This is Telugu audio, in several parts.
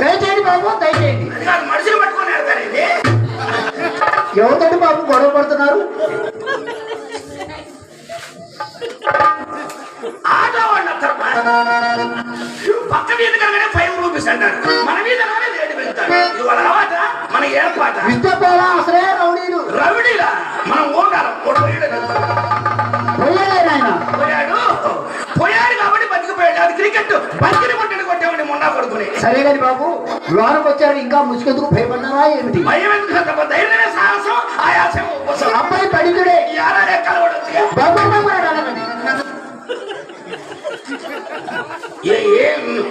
దయచేయండి బాబు దయచేయండి. మనుషులు బాబు గొడవ పడుతున్నారు? పక్క మీద కనుకనే ఫైవ్ రూపీస్ అంటారు. మన మీద సరే కానీ బాబు. లోనకు వచ్చారు ఇంకా ముసుకెందుకు భయపడ్డారా ఏమిటి? భయం ఎందుకు అంత ధైర్యమే సాహసం ఆయాసం ఉపసం అబ్బాయి పడితుడే. కలవడొచ్చుగా బాబు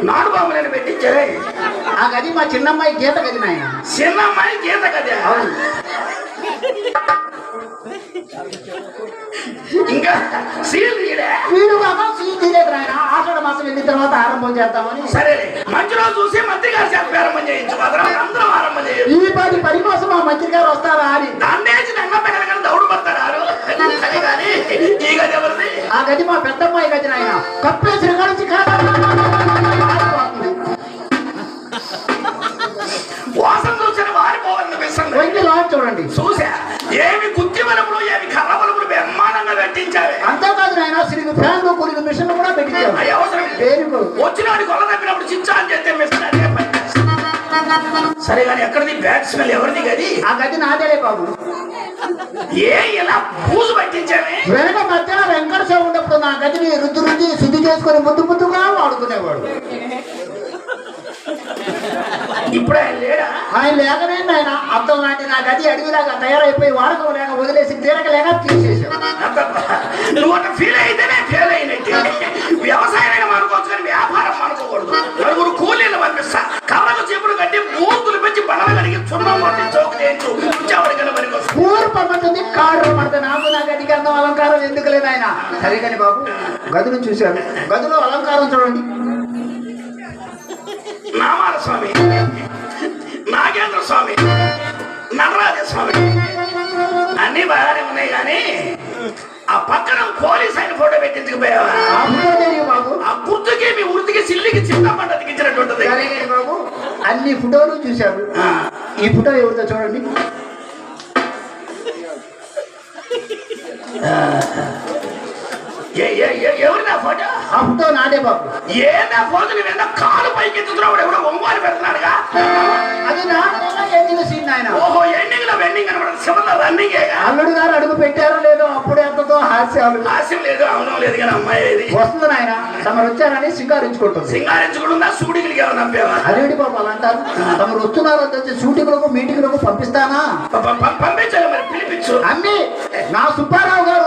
నాడు బాబులను పెట్టించారే. ఆ గది మా చిన్నమ్మాయి గీత గది నాయన. చిన్న అమ్మాయి గీత కదా అవును. ఇంకా సీల్ వీడు బాబా సీన్ తీయలేదు ఆషాఢ మాసం వెళ్ళిన తర్వాత ఆరంభం చేద్దామని. సరే మంచి రోజు చూసి మంత్రి గారి చేత ప్రారంభం చేయించు. మాత్రం అందరం ఆరంభం చేయాలి ఈ పాటి పని కోసం మా మంత్రి గారు వస్తారా అని. దాన్నేసి దండ పెట్టగలని దౌడు పడతారు ఆ గది మా పెద్దమ్మాయి గది నాయన. కప్పేసిన కురిగి మిషన్లు కూడా. పేరుకు వచ్చినాడు కొల్ల తప్పినప్పుడు చిచ్చా అని చెప్తే అదే చేస్తా. సరే కానీ ఎక్కడిది? బ్యాట్ స్మెల్ ఎవరిది గది? ఆ గది నాదేలే బాబు. ఏ ఇలా పూజు పట్టించామే వెనక మధ్య వెంకటేశ్వర ఉన్నప్పుడు నా గదిని రుద్దు రుద్ది శుద్ధి చేసుకొని ముద్దు ముద్దుగా వాడుకునేవాడు. ఇప్పుడు ఆయన లేడా? ఆయన లేకనే ఆయన అర్థం లాంటి నా గది అడవిలాగా తయారైపోయి వాడకం లేక వదిలేసి తీరక లేక తీసేసాం అబ్బబ్బా. నువ్వు అట్లా ఫీల్ అయితేనే ఫెయిల్ అయినట్టు వ్యవసాయమైన అనుకోవచ్చు కానీ వ్యాపారం అనుకోకూడదు నలుగురు కూలీలు పంపిస్తా. కళ్ళకు చెప్పుడు కట్టి మూతులు పెంచి బలం కడిగి చున్నం కొట్టి చౌక చేయించు. ఎవరికైనా పనికి వస్తుంది పూర్ పడుతుంది కాడు పడుతుంది. నాకు నా గదికి అందం అలంకారం ఎందుకు లేదు ఆయన? సరే కానీ బాబు. గదులు చూశాను గదిలో అలంకారం చూడండి. నామాల స్వామి. నాగేంద్ర స్వామి. నటరాజ స్వామి. అన్ని బాగానే ఉన్నాయి కానీ ఆ పక్కన పోలీస్ ఆయన ఫోటో పెట్టించుకుపోయావా ఆ గుర్తుకి మీ ఉడికి సిల్లికి సరే కానీ బాబు. అన్ని ఫోటోలు చూశాను ఆ, ఈ ఫోటో ఎవరితో చూడండి. ఏ- ఏ- ఏ- ఎవరి నా ఫోటో? ఫోటో నాదే బాబు. ఏ నా ఫోటో నువ్వు కాలు పైకి ఎత్తుతున్నావు ఎవడో ఒంగోలు పెడుతున్నాడుగా? అది నా ఎండిన సీన్ ఆయన. ఓహో ఎండింగ్లో వెండింగ్ అనమాట శివలో రన్నింగ్ అల్లుడు గారు అడుగు పెట్టారో లేదో అప్పుడు ఎంతతో హాస్యాలు. ఆశయం లేదు అవునం లేదు కానీ అమ్మాయి ఇది వస్తుంది నాయన. తమరు వచ్చారని సింగారించుకుంటుంది. సింగారించుకుంటుందా? సూడికి ఎవరు నమ్మేవా అదేంటి బాబు అలా అంటారు? తమరు వస్తున్నారు తెలిసి షూటింగ్లకు మీటింగ్లకు పంపిస్తానా? పంపించాలి మరి పిలిపించు. అమ్మి నా సుబ్బారావు గారు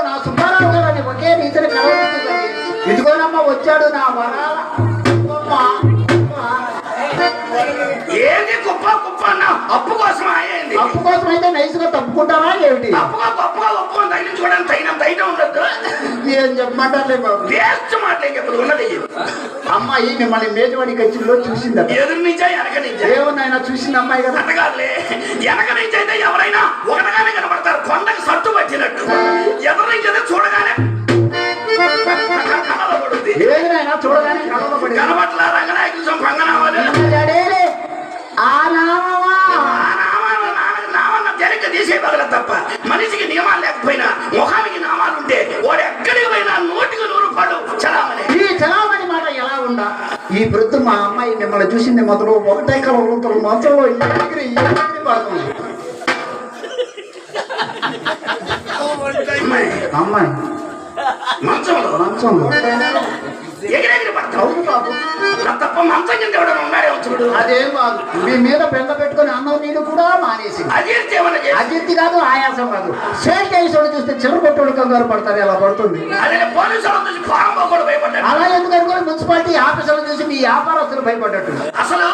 వచ్చాడు నా వరాల. ఏంది కుప్ప కుప్ప అన్న? అప్పు కోసం అయ్యింది? అప్పు కోసం అయితే నైస్గా తప్పుకుంటావా ఏమిటి అప్పుగా గొప్పగా ఒప్పుకొని తగిలించుకోవడానికి తగినంత అయితే ఉండద్దు. ఏం చెప్పమంటారులే బాబు? వేస్ట్ మాటలే చెప్పదు ఉన్నది అమ్మాయి మిమ్మల్ని మేజవాడి గచ్చిలో చూసిందట. ఎదురు నుంచా వెనక నుంచా. ఏమన్నాయన చూసింది అమ్మాయి కదా? అంతకాదులే వెనక నుంచి అయితే ఎవరైనా ఒకటిగానే కనబడతారు కొండకు సట్టు పట్టినట్టు. ఎదురు నుంచి అయితే చూడగానే చూడగానే కనబట్ల రంగనాయకులు ఆ తప్ప మనిషికి నియమాలు లేకపోయినా ముఖానికి నామాలు ఉంటే వాడు ఎక్కడికి పోయినా నోటికి నూరు పడు చలామని ఈ చలామణి మాట ఎలా ఉందా ఈ వృద్ధు మా అమ్మాయి మిమ్మల్ని చూసింది మొదలు ఒకటే మొత్తంలో పడుతుంది అమ్మాయి అమ్మాయి మంచంలో మంచంలో ఎగిరెగిరి పడతావు అవును బాబు నా తప్ప మంచం కింద చూడు అదేం కాదు మీ మీద బెంగ పెట్టుకొని అన్నం నీడు కూడా మానేసి అజీర్తి ఏమన్నా చేసి అజీర్తి కాదు ఆయాసం కాదు. సేట్ చూస్తే చిరగొట్టుడు కంగారు పడతారు ఎలా పడుతుంది. అదే పోలీసు వాళ్ళని చూసి పాము కూడా భయపడ్డాడు అలా ఎందుకు అనుకోని మున్సిపాలిటీ ఆఫీసులు చూసి మీ వ్యాపారస్తులు భయపడ్డట్టు. అసలు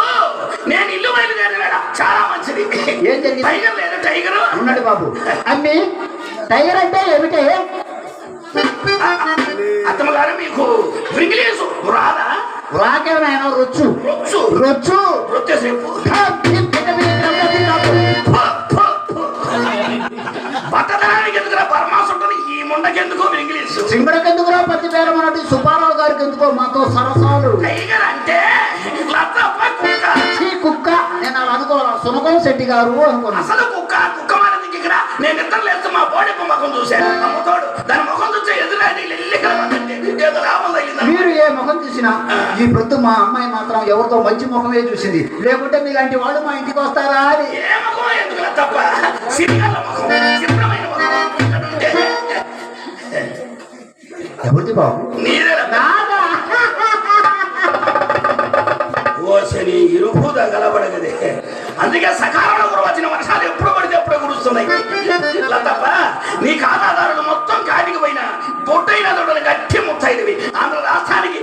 నేను ఇల్లు బయలుదేరిన వేళ చాలా మంచిది. ఏం జరిగింది? టైగర్ లేదా టైగర్. ఉన్నాడు బాబు. అమ్మి టైగర్ అంటే ఏమిటే? అత్తమ్మ గారు మీకు? ఇంగ్లీషు. రాదా? రాకేమైనా రొచ్చు. రొచ్చు. రొచ్చు. రొట్టె సేపు. బట్టదనానికి ఎందుకురా పరమాసం ఉంటుంది? ఈ ముండకి ఎందుకో ఇంగ్లీషు? సింగడకెందుకురా పత్తి పేరు మనటి సుబ్బారావు గారికి ఎందుకో మాతో సరసాలు? టైగర్ అంటే కుక్క. నేను అలా అనుకోవాలి? సునకం శెట్టి గారు అనుకున్నా అసలు కుక్క కుక్క మారది ఇక్కడ? నేను నిద్ర ముఖం దాని ముఖం చూసే ఎదురాడి ఎల్లి కలమంటే ఏదో లాభం తగిలింది. మీరు ఏ ముఖం చూసినా ఈ ప్రొద్దు మా అమ్మాయి మాత్రం ఎవరితో మంచి ముఖమే చూసింది. లేకుంటే మీలాంటి వాళ్ళు మా ఇంటికి వస్తారా అని. ఏ ముఖం ఎందుకు తప్ప? ముఖం. ఎవరిది బాబు? నాదా? ఆంధ్ర రాష్ట్రానికి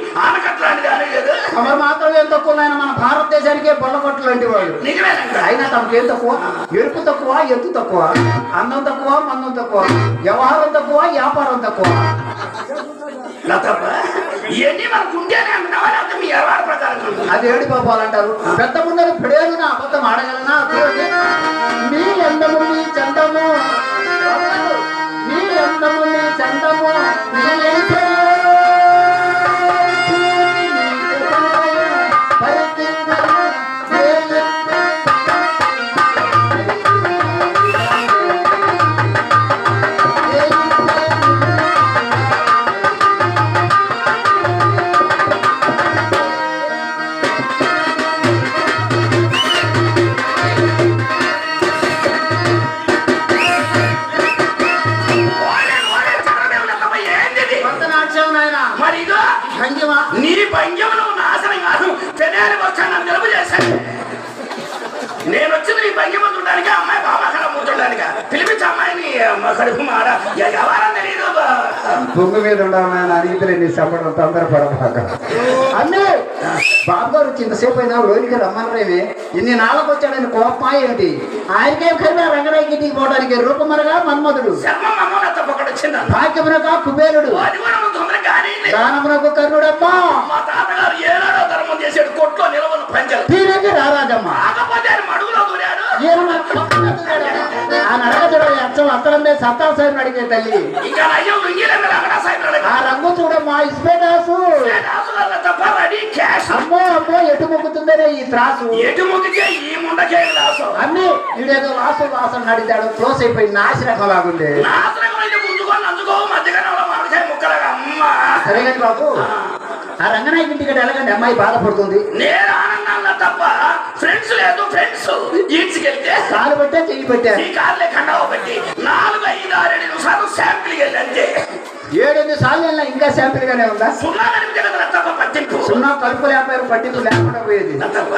తమరు మాత్రం ఏం తక్కువ నాయన మన భారతదేశానికే బొల్లగొట్టలు లాంటి వాళ్ళు. నిజమేనంట అయినా తమకు ఏం తక్కువ? ఎరుపు తక్కువ ఎత్తు తక్కువ? అన్నం తక్కువ మన్నం తక్కువ? వ్యవహారం తక్కువ వ్యాపారం తక్కువ? ఇవన్నీ మనకు ఉంటేనే అంటున్నావా లేకపోతే మీ ఎరవాడ ప్రకారం ఉంటుందా? అది ఏడు పాపాలు అంటారు పెద్ద ముందర పిడేలు నా అబద్ధం ఆడగలనా. నీ అందము నీ చందము మ, కడుపు మాడ ఎ- ఎవరని తెలియదు బా. బొంగు మీద ఉండాలని అడిగితే నీ చెప్పడం తొందరపడమాక. అన్నీ బాబు గారు ఇంతసేపు అయినా రోజుకి రమ్మనరేమి. ఇన్ని నాళ్ళకు వచ్చాడని కోపమా ఏంటి? ఆయనకేం రంగరాయకి ఇంటికి పోవడానికి రూపమరగా మన్మధుడు. భాగ్యమునగా కుబేరుడు. దానమునకు కర్ణుడమ్మా. మా తాతగారు ఏనాడో ధర్మం చేసాడు కొట్లో నిలవను పంచలు దీనికి రారాజమ్మ. ఈయన నరకచుడు అచ్చం అత్తలమ్మే సత్తా సార్ అడిగే తల్లి. ఆ రంగు చూడమ్మా ఇస్పేటాసు క్యాష్. అమ్మో అమ్మో ఎటు మొక్కుతుందనే ఈ త్రాసు. ఎటు ముగితే ఈ ముండకే వీడేదో వాసన నడిచాడు క్లోజ్ అయిపోయి నాశరకం లాగుండే అమ్మ. సరే కానీ బాబు ఆ రంగనాయకి ఇంటికి వెళ్ళకండి అమ్మాయి బాధపడుతుంది. ఆనందంగా తప్ప ఫ్రెండ్స్ లేదు ఫ్రెండ్స్ ఈడ్చుకెళ్తే? కాలు పెట్టే చెయ్యి పెట్టా. ఈ కార్లే కండవ పెట్టి నాలుగు ఐదు ఆరు ఏడు నిమిషాలు శాంపిల్ వెళ్ళి అంతే. ఏడెనిమిది సార్లు వెళ్ళినా ఇంకా శాంపిల్ గానే ఉందా? సున్నా కలిపితే కదా తప్ప పట్టింపు. సున్నా కలుపు లేకపోయారు పట్టింపు లేకుండా పోయేది. తప్ప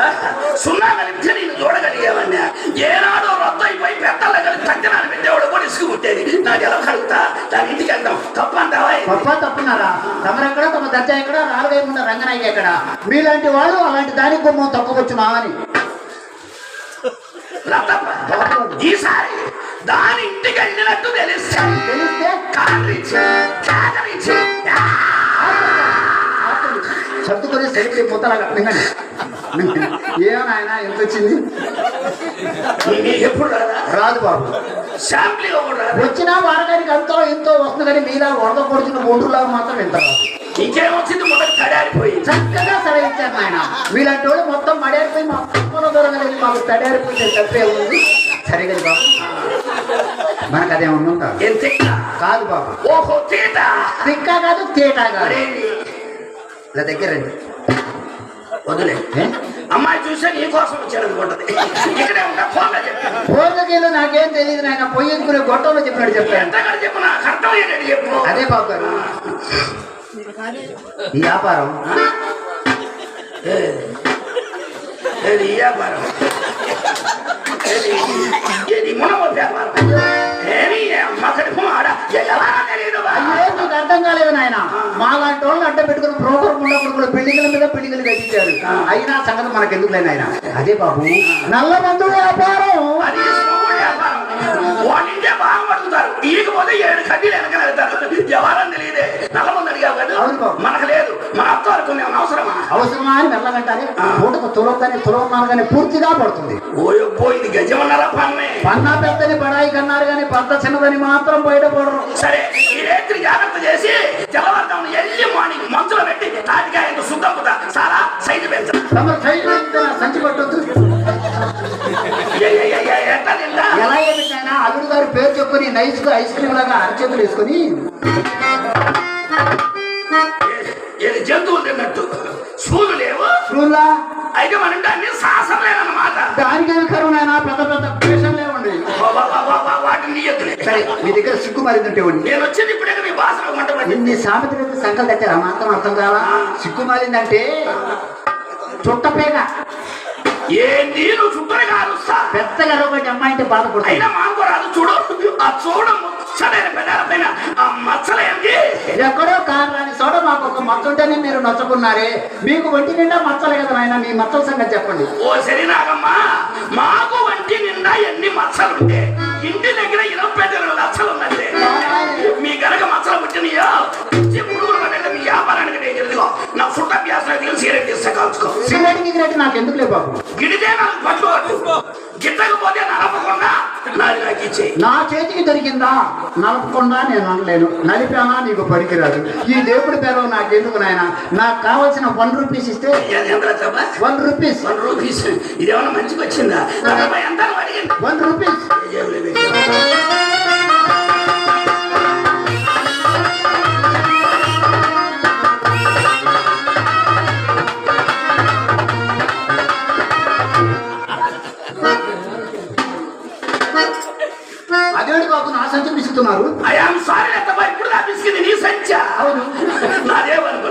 సున్నా కలిపితే నేను చూడగలిగేవన్నా ఏనాడో రద్దు అయిపోయి పెద్దల కలిపి తగ్గినాను పెట్టేవాడు కూడా ఇసుకు పుట్టేది నాకు ఎలా కలుగుతా? దాని ఇంటికి వెళ్తాం తప్ప అంటావా గొప్ప తప్పున్నారా? తమరెక్కడ తమ దర్జా ఎక్కడ రాలుగైపున్న రంగనాయకి ఎక్కడ? మీలాంటి వాళ్ళు అలాంటి దానికి గుమ్మం తక్కువచ్చునా అని. తప్ప. ఈసారి దాని ఇంటికి వెళ్ళినట్టు తెలిస్తే తెలిస్తే? కాదరించి కాదరించి సర్దుకొని సరిగ్గా ముద్దలాగా మింగండి ఏమన్నా ఎంత వచ్చింది? ఎప్పుడు రాదా బాబు. వచ్చినా వారగానికి అంతో ఇంతో వస్తుంది కానీ మీలా వరద పొడుచున్న ఒండ్రులాగా మాత్రం ఎంత ఇంకేమొచ్చింది మొదటి తడారిపోయి చక్కగా సరే ఇచ్చారు నాయన మీలాంటి వాళ్ళు మొత్తం మడారిపోయి మా దూరంగా వెళ్ళి మాకు తడారిపోయి తప్పే ఉంది. సరే కదా బాబు. మనకు ఎంత కాదు. బాబు. ఓహో తీట? తిక్క కాదు తేటా కాదు. మరేంటి? ఇలా దగ్గర రండి. వదిలే? అమ్మాయి చూసే నీ కోసం ఇక్కడే ఉంటా పూర్వకీలు నాకేం తెలియదు నాయన పొయ్యించుకునే గొట్టంలో చెప్పినట్టు చెప్పాను ఎంతగా చెప్పు నాకు అర్థమయ్యేటట్టు చెప్పు. అదే బాబు గారు. ఈ వ్యాపారం? ఈ వ్యాపారం? మునవ వ్యాపారం? మీకు అర్థం కాలేదు నాయన. మాలాంటి వాళ్ళని అడ్డ పెట్టుకుని బ్రోకర్ ఉన్నప్పుడు కూడా బిల్డింగ్ల మీద బిల్డింగ్లు కట్టించారు. అయినా సంగతి మనకు ఎందుకు నాయన? అదే బాబు నల్ల మందు వ్యాపారం. బాగా పడుతుంటారు ఈకపోతే ఏడు కడ్డీలు వెనక వెళ్తారు. ఎవరని తెలియదే. అడిగావు కదా. బాబు. మనకు లేదు మన అవసరమా? అని వెళ్ళగంటారే పూటకు తులం కానీ తులం కానీ పూర్తిగా పడుతుంది. ఓయబ్బో ఇది గజమన్నారా పన్నే? పన్నా పెద్దని బడాయి కన్నారు కానీ పెద్ద చిన్నదని మాత్రం బయటపడరు సరే ఈ రేత్రి జాగ్రత్త చేసి ఎల్లి మార్నింగ్ మంచులో పెట్టి సైజు పెంచు. సంచి పట్టొద్దు? ఎలా ఏమిటైనా అల్లుడు గారు పేరు చెప్పుకుని నై ఐస్ ఐస్ క్రీమ్ లాగా అరచేతులు వేసుకొని ఏది జంతువులు తిన్నట్టు సూలు లేవు? స్కూల్లా అయితే మనం దాన్ని శాసనం లేదన్నమాట దానికైనా కరువు నాయన పెద్ద పెద్ద వాటిని నీయద్దులే. సరే మీ దగ్గర సిగ్గు మరిందంటే నేను వచ్చేది ఇప్పుడే నీ భాషలో పడింది ఇన్ని సామెతలు సంకలు కట్టారా మాత్రం అర్థం కావా సిగ్గు మారిందంటే చుట్టపేక ఏ నీరు చుట్టని కాలుస్తా పెద్దగా అమ్మాయి అంటే బాధపడుతుంది. అయినా మాకు రాదు చూడు. ఆ చూడ పైన ఆ ఎక్కడో కారు రాని చోట మాకు ఒక మచ్చ ఉంటేనే మీరు నచ్చుకున్నారే. మీకు ఒంటి నిండా మచ్చలు కదా నాయన మీ మచ్చల సంగతి చెప్పండి. ఓ సరినాగమ్మా మాకు వంటి నిండా ఎన్ని మచ్చలుంటే ఇంటి దగ్గర ఇనపెట్టిన లచ్చలు ఉన్నది మీ గనక మచ్చలు పుట్టినయో పురుగులు మీ వ్యాపారానికి నేను నా అభ్యాసం తెలిసి సిగరెట్ తీస్తే కాల్చుకో. సిగరెట్ గిగరెట్ నాకు ఎందుకు లే బాబు? గిడితే నాకు పట్టు పట్టు గిట్టకపోతే నడపకుండా నాది నాకు ఇచ్చేయి నా చేతికి దొరికిందా? నలపకుండా నేను అనలేను. నలిపానా నీకు పనికిరాదు. ఈ దేవుడి పేరు నాకెందుకు నాయన? నాకు కావాల్సిన వన్ రూపీస్ ఇస్తే వన్ రూపీస్ వన్ రూపీస్ ఇదేమన్నా మంచిగా వచ్చిందా వన్ రూపీస్ నా సంచి పిసుకుతున్నారు ఐ ఆమ్ సారీ అత్తమ్మా ఇప్పుడు నా బిస్కెట్ నీ సంచా? అవును. నాదేమనుకో